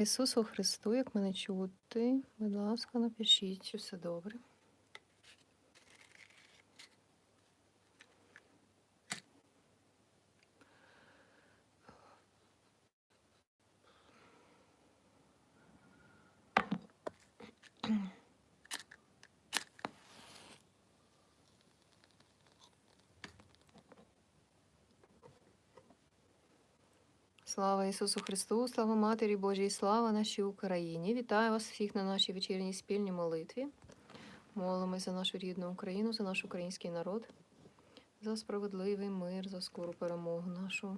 Ісусу Христу, як мене чути, будь ласка, напишіть, чи все добре. Слава Ісусу Христу, слава Матері Божій, слава нашій Україні. Вітаю вас всіх на нашій вечірній спільній молитві. Молимось за нашу рідну Україну, за наш український народ, за справедливий мир, за скору перемогу нашу.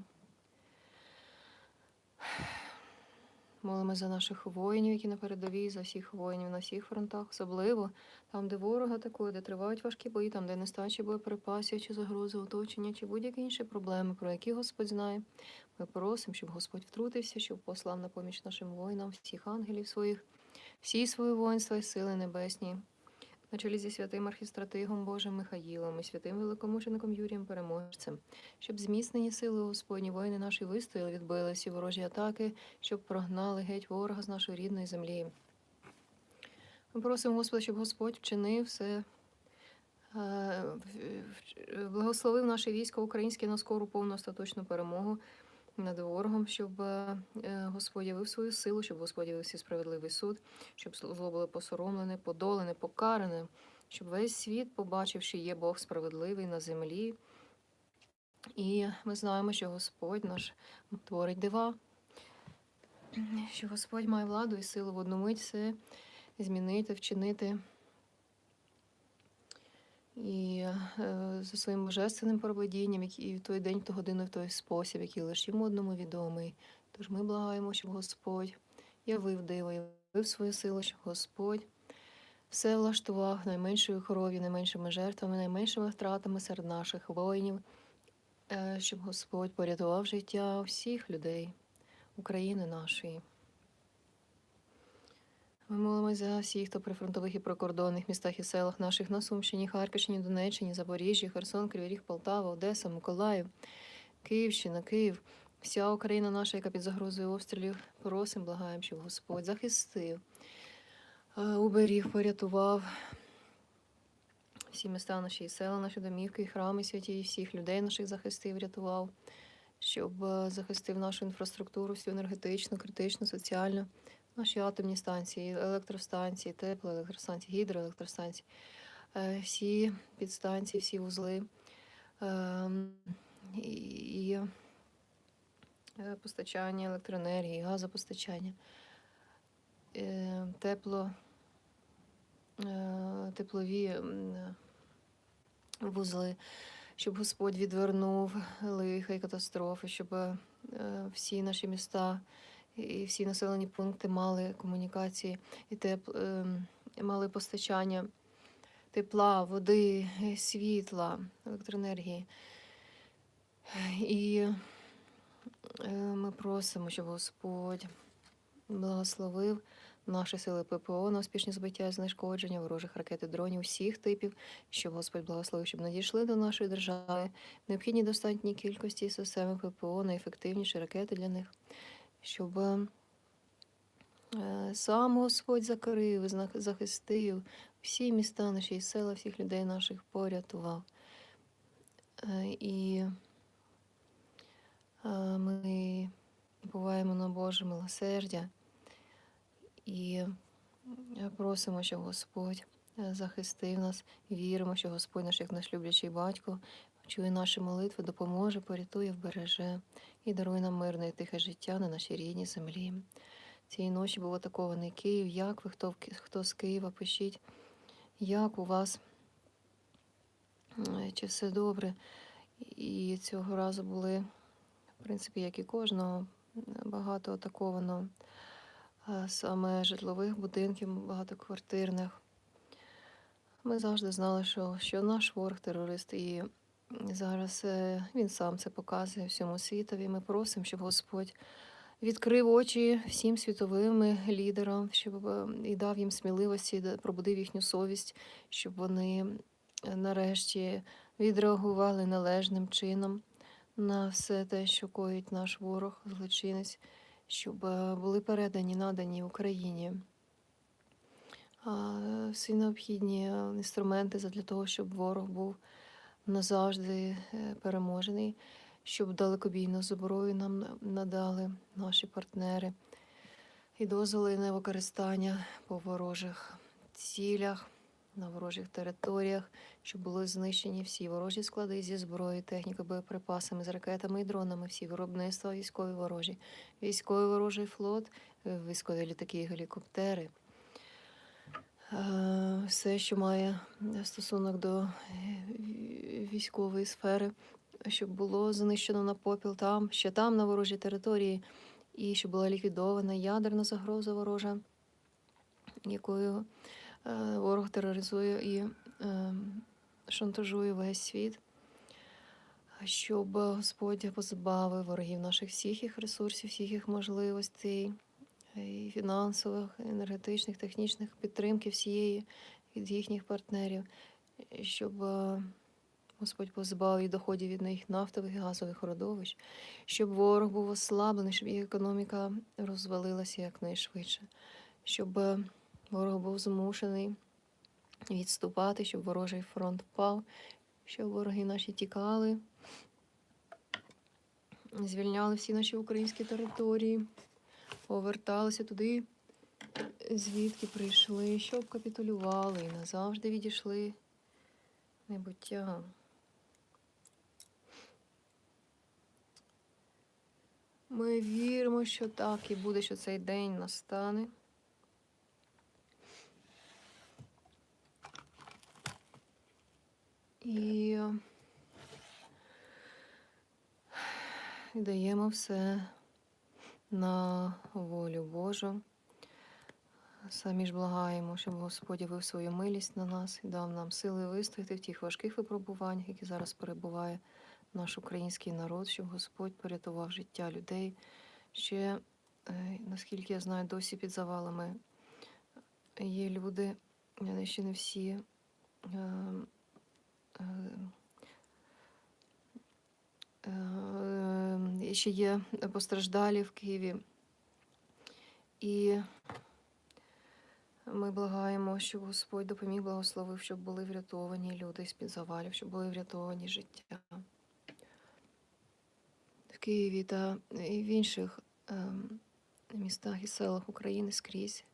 Молимось за наших воїнів, які на передовій, за всіх воїнів на всіх фронтах, особливо там, де ворога атакує, де тривають важкі бої, там, де нестача боєприпасів, чи загрози оточення, чи будь-які інші проблеми, про які Господь знає. Ми просимо, щоб Господь втрутився, щоб послав на поміч нашим воїнам, всіх ангелів своїх, всі свої воїнства і сили небесні. На чолі зі святим архістратигом Божим Михаїлом і святим великомучеником Юрієм Переможцем, щоб зміцнені сили Господні воїни наші вистояли, відбили всі ворожі атаки, щоб прогнали геть ворога з нашої рідної землі. Ми просимо Господа, щоб Господь вчинив все, е, благословив наше військо українське на скору повну остаточну перемогу над ворогом, щоб е, Господь явив свою силу, щоб Господь явив свій справедливий суд, щоб зло було посоромлене, подолене, покаране, щоб весь світ, побачивши, є Бог справедливий на землі. І ми знаємо, що Господь наш творить дива, що Господь має владу і силу в одну мить все змінити, вчинити. І е, за своїм божественним проведінням, і в той день, в ту годину, в той спосіб, який лише йому одному відомий. Тож ми благаємо, щоб Господь явив диво, явив свою силу, щоб Господь все влаштував найменшою кров'ю, найменшими жертвами, найменшими втратами серед наших воїнів, е, щоб Господь порятував життя всіх людей України нашої. Ми молимось за всіх, хто при фронтових і прикордонних містах і селах наших на Сумщині, Харківщині, Донеччині, Запоріжжі, Херсон, Кривий Полтава, Одеса, Миколаїв, Київщина, Київ, вся Україна наша, яка під загрозою обстрілів, просимо, благаємо, щоб Господь захистив, е, уберіг, порятував всі міста наші, і села, наші домівки, і храми святі, і всіх людей наших захистив, рятував, щоб е, захистив нашу інфраструктуру, всю енергетичну, критичну, соціальну наші атомні станції, електростанції, теплоелектростанції, гідроелектростанції, е, всі підстанції, всі вузли ем, і е, постачання електроенергії, газопостачання, е, тепло, теплові вузли, щоб Господь відвернув лиха і катастрофи, щоб всі наші міста і всі населені пункти мали комунікації і теп... ем, мали постачання тепла, води, світла, електроенергії. І е, ми просимо, щоб Господь благословив наші сили ППО на успішні збиття і знешкодження ворожих ракет і дронів усіх типів, щоб Господь благословив, щоб надійшли до нашої держави необхідні достатній кількості системи ППО, найефективніші ракети для них щоб е, сам Господь закрив, захистив всі міста наші села, всіх людей наших порятував. Е, І е, ми буваємо на Боже милосердя і просимо, щоб Господь захистив нас, віримо, що Господь наш, як наш люблячий батько, чує наші молитви, допоможе, порятує, вбереже і дарує нам мирне і тихе життя на нашій рідній землі. Цієї ночі був атакований Київ. Як ви, хто, хто з Києва, пишіть, як у вас, чи все добре? І цього разу були, в принципі, як і кожного, багато атаковано е, саме житлових будинків, багатоквартирних. Ми завжди знали, що, що наш ворог терорист, і зараз е, він сам це показує всьому світові. Ми просимо, щоб Господь відкрив очі всім світовим лідерам, щоб е, і дав їм сміливості, пробудив їхню совість, щоб вони е, нарешті відреагували належним чином на все те, що коїть наш ворог, злочинець, щоб були передані, надані Україні всі необхідні інструменти для того, щоб ворог був назавжди е, переможений, щоб далекобійну зброю нам надали наші партнери і дозволи на використання по ворожих цілях, на ворожих територіях, щоб були знищені всі ворожі склади зі зброєю, технікою, боєприпасами, з ракетами і дронами, всі виробництва військові ворожі, військовий ворожий флот, е, військові літаки і гелікоптери. Е, Все, що має стосунок до е, військової сфери, щоб було знищено на попіл там, ще там, на ворожій території, і щоб була ліквідована ядерна загроза ворожа, якою е, ворог тероризує і шантажує весь світ. Щоб Господь позбавив ворогів наших всіх їх ресурсів, всіх їх можливостей, і фінансових, енергетичних, технічних підтримки всієї від їхніх партнерів, щоб е, Господь позбавив їх доходів від них нафтових і газових родовищ, щоб ворог був ослаблений, щоб їх економіка розвалилася якнайшвидше, щоб е, ворог був змушений відступати, щоб ворожий фронт впав, щоб вороги наші тікали, звільняли всі наші українські території поверталися туди, звідки прийшли, щоб капітулювали і назавжди відійшли небуття. Ми віримо, що так і буде, що цей день настане. І даємо все на волю Божу. Самі ж благаємо, щоб Господь явив свою милість на нас і дав нам сили вистояти в тих важких випробуваннях, які зараз перебуває наш український народ, щоб Господь порятував життя людей. Ще, е, наскільки я знаю, досі під завалами є люди, е, ще не всі. Е, е, ще є постраждалі в Києві. І ми благаємо, щоб Господь допоміг, благословив, щоб були врятовані люди з-під завалів, щоб були врятовані життя. В Києві та і в інших ем, містах і селах України скрізь,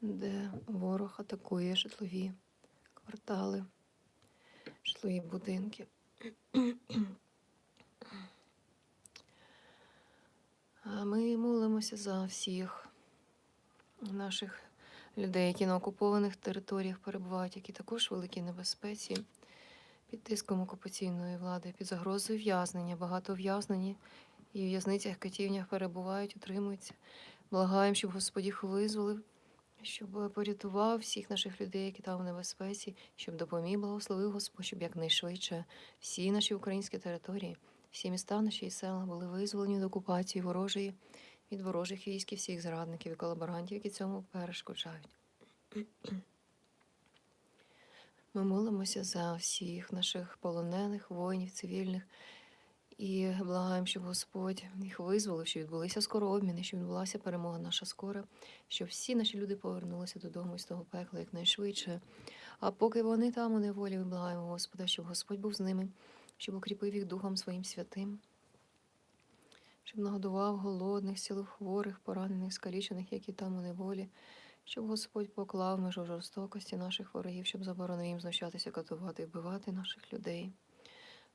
де ворог атакує житлові квартали, житлові будинки. Ми молимося за всіх наших людей, які на окупованих територіях перебувають, які також в великій небезпеці, під тиском окупаційної влади, під загрозою в'язнення. Багато в'язнені і в в'язницях, катівнях перебувають, утримуються. Благаємо, щоб Господь їх визволив, щоб порятував всіх наших людей, які там в небезпеці, щоб допоміг, благословив Господь, щоб якнайшвидше всі наші українські території, всі міста наші і села були визволені від окупації ворожої, від ворожих військ і всіх зрадників і колаборантів, які цьому перешкоджають. Ми молимося за всіх наших полонених, воїнів, цивільних і благаємо, щоб Господь їх визволив, щоб відбулися скоро обміни, щоб відбулася перемога наша скоро, щоб всі наші люди повернулися додому з того пекла якнайшвидше. А поки вони там у неволі, ми благаємо Господа, щоб Господь був з ними, щоб укріпив їх духом своїм святим, щоб нагодував голодних, сілих хворих, поранених, скалічених, які там у неволі, щоб Господь поклав межу жорстокості наших ворогів, щоб заборонив їм знущатися, катувати і вбивати наших людей.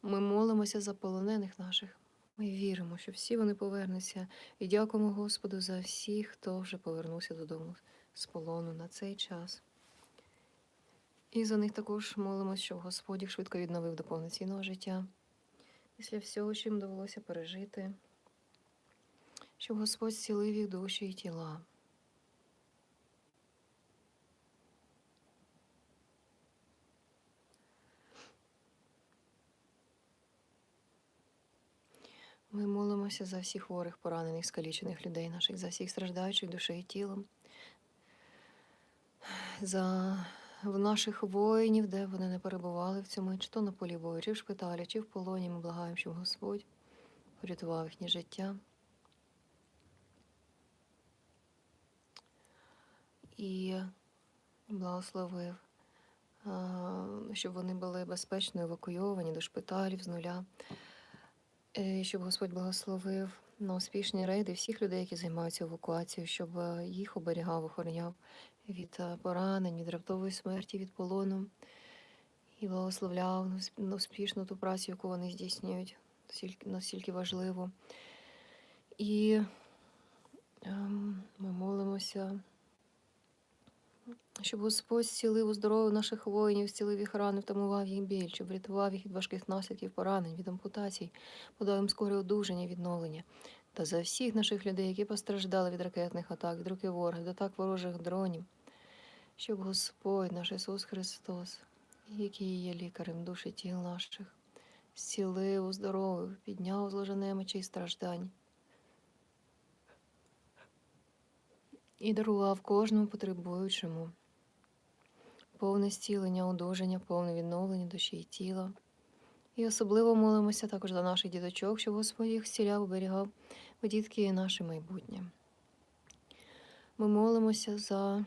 Ми молимося за полонених наших. Ми віримо, що всі вони повернуться, і дякуємо Господу за всіх, хто вже повернувся додому з полону на цей час. І за них також молимося, щоб Господь їх швидко відновив до повноцінного життя. Після всього, що їм довелося пережити, щоб Господь зцілив їх душі і тіла. Ми молимося за всіх хворих, поранених, скалічених людей наших, за всіх страждаючих душею і тілом, за в наших воїнів, де вони не перебували в цьому, чи то на полі бою, чи в шпиталі, чи в полоні. Ми благаємо, щоб Господь врятував їхнє життя. І благословив, щоб вони були безпечно евакуйовані до шпиталів з нуля, е, І щоб Господь благословив на успішні рейди всіх людей, які займаються евакуацією, щоб е, їх оберігав, охороняв від е, поранень, від раптової смерті, від полону і благословляв на успішну ту працю, яку вони здійснюють, настільки, важливо. І ем, ми молимося, щоб Господь зцілив уздоровив наших воїнів, зцілив їх рани, втамував їх біль, щоб врятував їх від важких наслідків поранень, від ампутацій, подав їм скоре одужання, відновлення. Та за всіх наших людей, які постраждали від ракетних атак, від руки ворога, від атак ворожих дронів, щоб Господь наш Ісус Христос, який є лікарем душі і тіл наших, зцілив, уздоровив, підняв з ложа і страждань. І дарував кожному потребуючому повне зцілення, одужання, повне відновлення душі і тіла. І особливо молимося також за наших діточок, щоб Господь їх зціляв, оберігав, бо дітки є наше майбутнє. Ми молимося за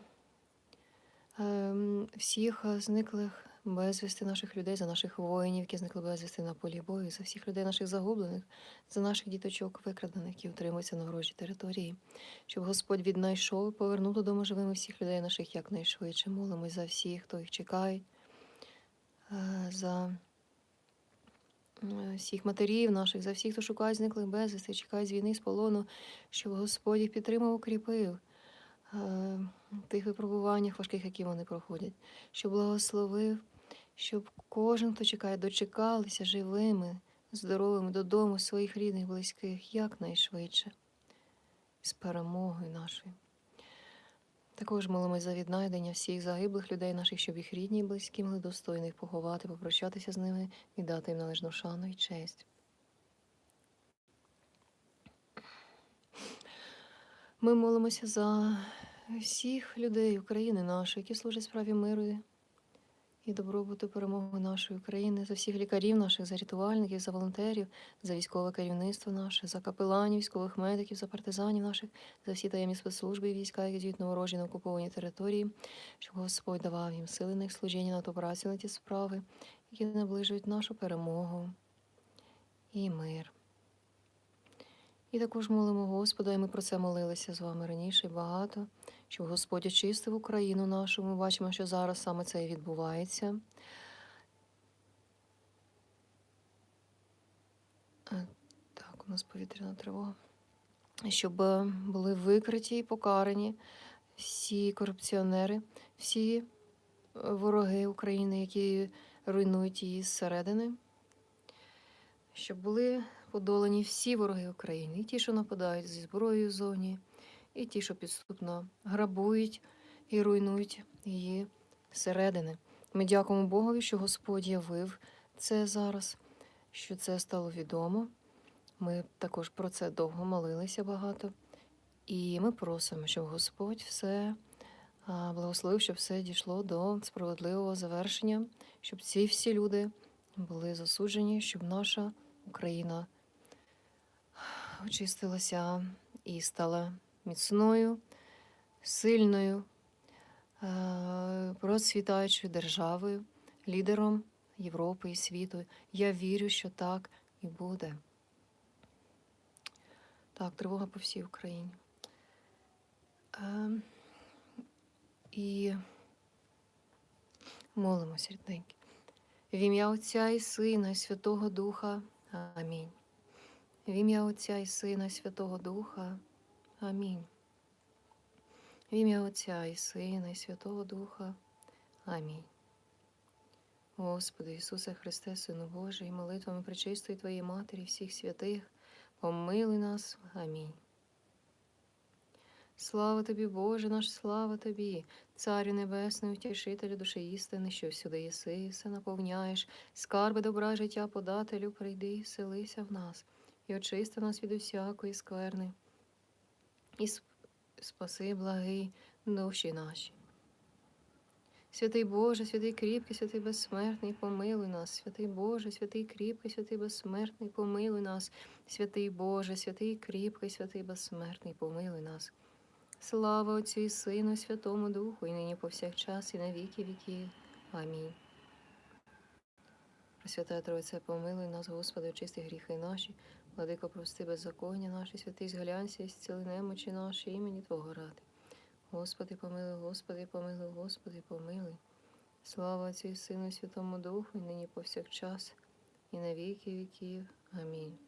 всіх е, зниклих безвісти наших людей, за наших воїнів, які зникли безвісти на полі бою, за всіх людей наших загублених, за наших діточок викрадених, які утримуються на ворожій території, щоб Господь віднайшов і повернув додому живими всіх людей наших якнайшвидше. Молимось за всіх, хто їх чекає, е, за е, всіх матерів наших, за всіх, хто шукає зниклих безвісти, чекає з війни, з полону, щоб Господь їх підтримав, укріпив тих випробуваннях важких, які вони проходять, щоб благословив, щоб кожен, хто чекає, дочекалися живими, здоровими додому своїх рідних, близьких якнайшвидше, з перемогою нашою. Також молимось за віднайдення всіх загиблих людей наших, щоб їх рідні і близькі могли достойно їх поховати, попрощатися з ними і дати їм належну шану і честь. Ми молимося за всіх людей України нашої, які служать справі миру і добробуту перемоги нашої України, за всіх лікарів наших, за рятувальників, за волонтерів, за військове керівництво наше, за капеланів, військових медиків, за партизанів наших, за всі таємні спецслужби і війська, які діють на ворожі на окупованій території, щоб Господь давав їм сили на їх служіння на ту працю, на ті справи, які наближують нашу перемогу і мир. І також молимо Господа, і ми про це молилися з вами раніше багато, щоб Господь очистив Україну нашу. Ми бачимо, що зараз саме це і відбувається. Е, Так, у нас повітряна тривога. Щоб е, були викриті і покарані всі корупціонери, всі е, вороги України, які руйнують її зсередини, щоб були подолані всі вороги України, і ті, що нападають зі зброєю в зоні, і ті, що підступно грабують і руйнують її зсередини. Ми дякуємо Богові, що Господь явив це зараз, що це стало відомо. Ми також про це довго молилися багато. І ми просимо, щоб Господь все благословив, щоб все дійшло до справедливого завершення, щоб ці всі люди були засуджені, щоб наша Україна очистилася і стала міцною, сильною, е, процвітаючою державою, лідером Європи і світу. Я вірю, що так і буде. Так, тривога по всій Україні. Е, І молимося, рідненькі. В ім'я Отця і Сина, і Святого Духа. Амінь. В ім'я Отця і Сина, і Святого Духа. Амінь. В ім'я Отця і Сина, і Святого Духа. Амінь. Господи Ісусе Христе, Сину Божий, молитвами пречистої Твоєї Матері, всіх святих, помилуй нас. Амінь. Слава тобі, Боже наш, слава тобі, Царю Небесний, утішителю душі істини, що всюди єси, все наповняєш, скарби добра життя подателю, прийди, вселися в нас, і очисти нас від усякої скверни, і спаси, благий душі наші. Святий Боже, святий кріпкий, святий безсмертний, помилуй нас, святий Боже, святий кріпкий, святий безсмертний, помилуй нас, святий Боже, святий кріпкий, святий безсмертний, помилуй нас. Слава Отцю і Сину, і Святому Духу, і нині повсякчас, і на віки віків. Амінь. Пресвятая Тройця, помилуй нас, Господи, очисти гріхи наші, владико, прости беззаконня наші, святий зглянься, і зціли немочі наші, імені Твого ради. Господи, помилуй, Господи, помилуй, Господи, помилуй. Слава Отцю і Сину, Святому Духу, і нині повсякчас, і на віки віків. Амінь.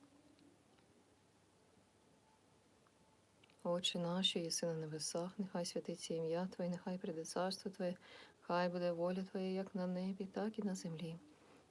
Отче наші, єси на небесах, нехай святиться ім'я Твоє, нехай прийде царство Твоє, хай буде воля Твоя, як на небі, так і на землі.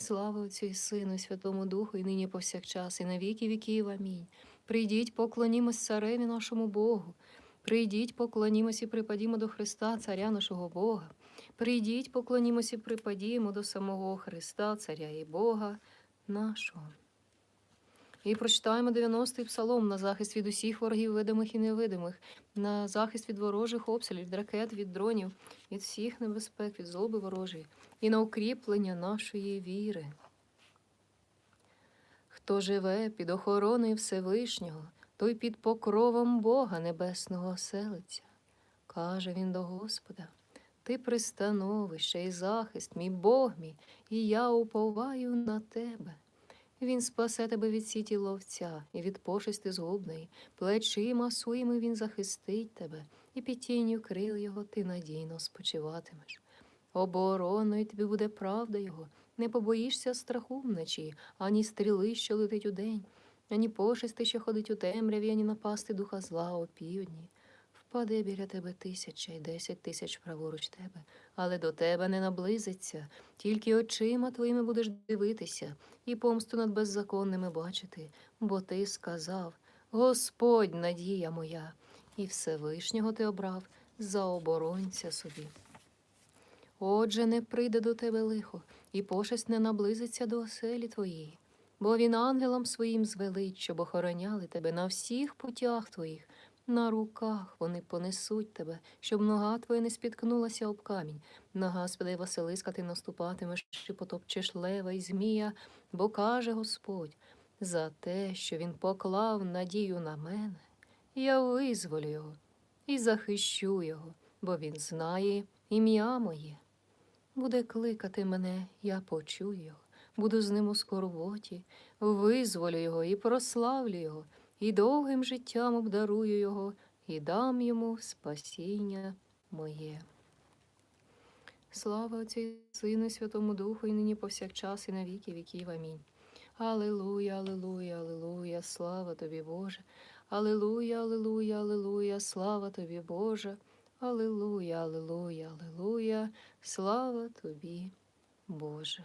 Слава Отцю і Сину, і Святому Духу, і нині повсякчас, і на віки віків. Амінь. Прийдіть, поклонімось цареві нашому Богу. Прийдіть, поклонімось і припадімо до Христа, Царя нашого Бога. Прийдіть, поклонімось і припадімо до самого Христа, Царя і Бога нашого. І прочитаємо 90-й псалом на захист від усіх ворогів, видимих і невидимих, на захист від ворожих обстрілів, від ракет, від дронів, від всіх небезпек, від злоби ворожої, і на укріплення нашої віри. Хто живе під охороною Всевишнього, той під покровом Бога Небесного оселиться. Каже він до Господа: Ти пристановище і захист, мій Бог мій, і я уповаю на тебе. Він спасе тебе від сіті ловця і від пошисти згубної, плечима своїми він захистить тебе, і під тінню крил його ти надійно спочиватимеш. Обороною тобі буде правда його, не побоїшся страху вночі, ані стріли, що летить удень, ані пошисти, що ходить у темряві, ані напасти духа зла опівдні. Впаде біля тебе тисяча й десять тисяч праворуч тебе, але до тебе не наблизиться, тільки очима твоїми будеш дивитися і помсту над беззаконними бачити, бо ти сказав: Господь, надія моя, і Всевишнього ти обрав за оборонця собі. Отже, не прийде до тебе лихо, і пошесть не наблизиться до оселі твоєї, бо він ангелам своїм звелить, щоб охороняли тебе на всіх путях твоїх. На руках вони понесуть тебе, щоб нога твоя не спіткнулася об камінь. На Господа й Василиска ти наступатимеш, чи потопчеш лева й змія, бо каже Господь, за те, що він поклав надію на мене, я визволю його і захищу його, бо він знає ім'я моє. Буде кликати мене, я почую його, буду з ним у скорботі, визволю його і прославлю його і довгим життям обдарую його, і дам йому спасіння моє. Слава Отцю і Сину, Святому Духу, і нині повсякчас, і на віки віків. Амінь. Аллилуйя, аллилуйя, аллилуйя, слава тобі, Боже. Аллилуйя, аллилуйя, аллилуйя, слава тобі, Боже. Аллилуйя, аллилуйя, аллилуйя, слава тобі, Боже.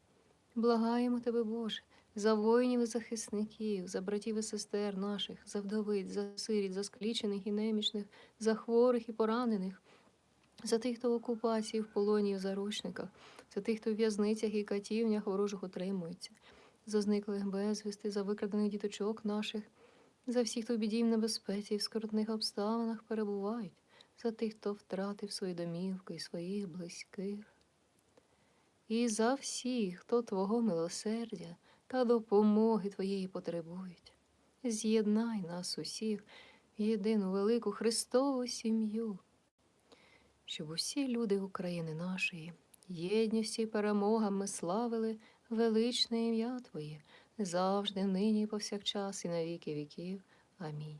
Благаємо Тебе, Боже, за воїнів і захисників, за братів і сестер наших, за вдовиць, за сиріт, за склічених і немічних, за хворих і поранених, за тих, хто в окупації, в полоні в заручниках, за тих, хто в в'язницях і катівнях ворожих утримується, за зниклих безвісти, за викрадених діточок наших, за всіх, хто в біді в небезпеці і в скрутних обставинах перебувають, за тих, хто втратив свої домівки і своїх близьких і за всіх, хто Твого милосердя та допомоги Твоєї потребують. З'єднай нас усіх в єдину велику Христову сім'ю, щоб усі люди України нашої, єдністю і перемогами славили величне ім'я Твоє, завжди, нині і повсякчас, і на віки віків. Амінь.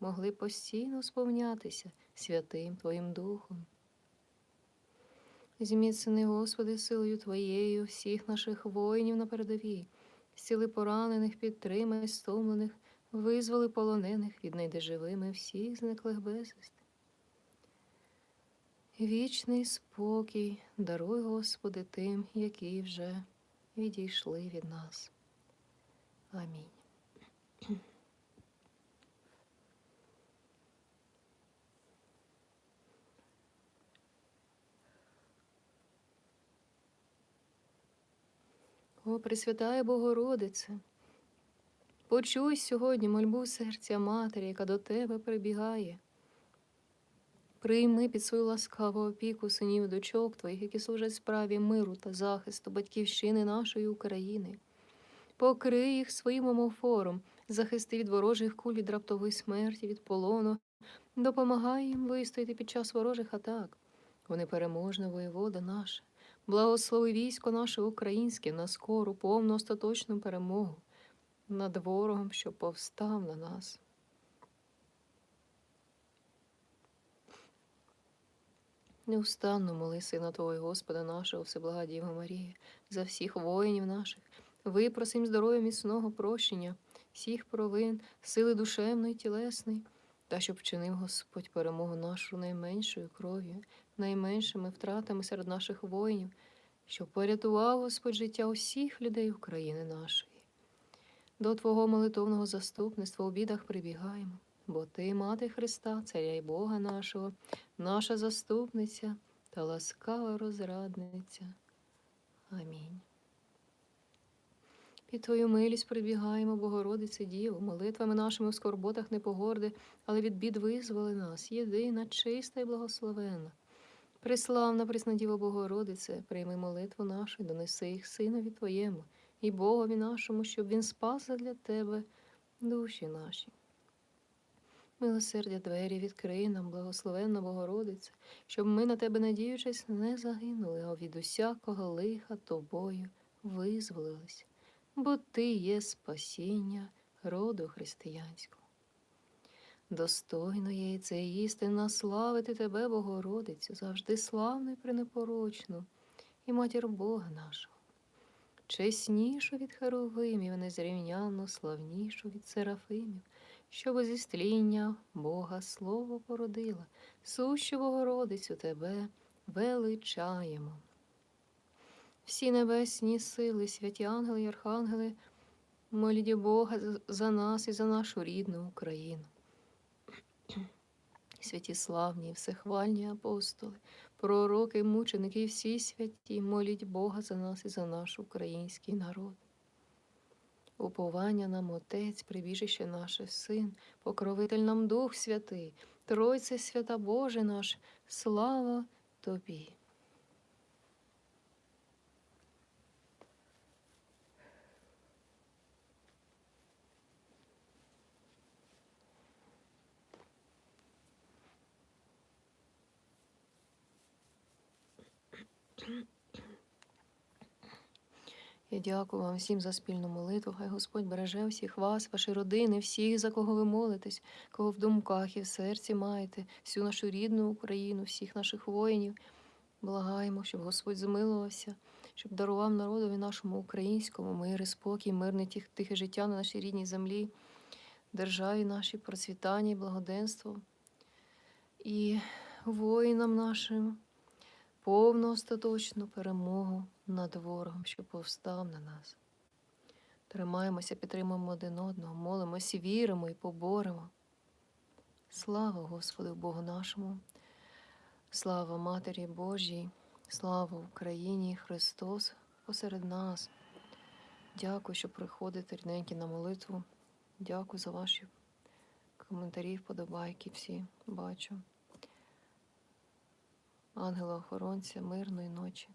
могли постійно сповнятися святим Твоїм Духом. Зміцни, Господи, силою Твоєю всіх наших воїнів на передовій, зціли поранених, підтримай стомлених, визволи полонених, віднайди живими всіх зниклих безвісти. Вічний спокій даруй, Господи, тим, які вже відійшли від нас. Амінь. О, Пресвятая Богородице, почуй сьогодні мольбу серця Матері, яка до Тебе прибігає. Прийми під свою ласкаву опіку синів дочок Твоїх, які служать справі миру та захисту батьківщини нашої України. Покрий їх своїм омофором, захисти від ворожих куль, від раптової смерті, від полону, допомагай їм вистояти під час ворожих атак. Вони переможна воєвода наша. Благослови військо наше українське на скору, повну остаточну перемогу над ворогом, що повстав на нас. Неустанно моли Сина Твого, Господа нашого, Всеблага Діва Марія, за всіх воїнів наших, випросим здоров'я міцного прощення, всіх провин, сили душевної, тілесної, та щоб вчинив Господь перемогу нашу найменшою кров'ю, найменшими втратами серед наших воїнів, щоб порятував Господь життя усіх людей України нашої. До Твого молитовного заступництва у бідах прибігаємо, бо Ти, Мати Христа, Царя й Бога нашого, наша заступниця та ласкава розрадниця. Амінь. Під Твою милість прибігаємо, Богородице Діво, молитвами нашими в скорботах не погорди, але від бід визволи нас, єдина, чиста і благословена. Преславна Преснодіво Богородице, прийми молитву нашу, і донеси їх Синові Твоєму і Богові нашому, щоб Він спас для Тебе душі наші. Милосердя двері відкрий нам, благословенна Богородице, щоб ми на тебе, надіючись, не загинули, а від усякого лиха тобою визволились, бо Ти є спасіння роду християнського. Достойно є це істина славити тебе, Богородицю, завжди славну і пренепорочну, і матір Бога нашого. Чеснішу від Херовимів, незрівнянно славнішу від Серафимів, що зі стління Бога Слово породила, сущу Богородицю тебе величаємо. Всі небесні сили, святі ангели й архангели, моліть Бога за нас і за нашу рідну Україну. Святі славні, всехвальні апостоли, пророки, мученики всі святі, моліть Бога за нас і за наш український народ. Уповання нам Отець, прибіжище наше Син, покровитель нам Дух Святий, Тройце свята Боже наш, слава Тобі. Я дякую вам всім за спільну молитву. Хай Господь береже всіх вас, ваші родини, всіх, за кого ви молитесь, кого в думках і в серці маєте, всю нашу рідну Україну, всіх наших воїнів. Благаємо, щоб Господь змилувався, щоб дарував народові нашому українському мир і спокій, мирне тих- тихе життя на нашій рідній землі, державі нашій, процвітання і благоденство. І воїнам нашим повну остаточну перемогу над ворогом, що повстав на нас. Тримаємося, підтримуємо один одного, молимося, віримо і поборемо. Слава Господу Богу нашому, слава Матері Божій, слава Україні, Христос посеред нас. Дякую, що приходите рідненькі на молитву. Дякую за ваші коментарі, вподобайки всі бачу. ангела-охоронця, мирної ночі.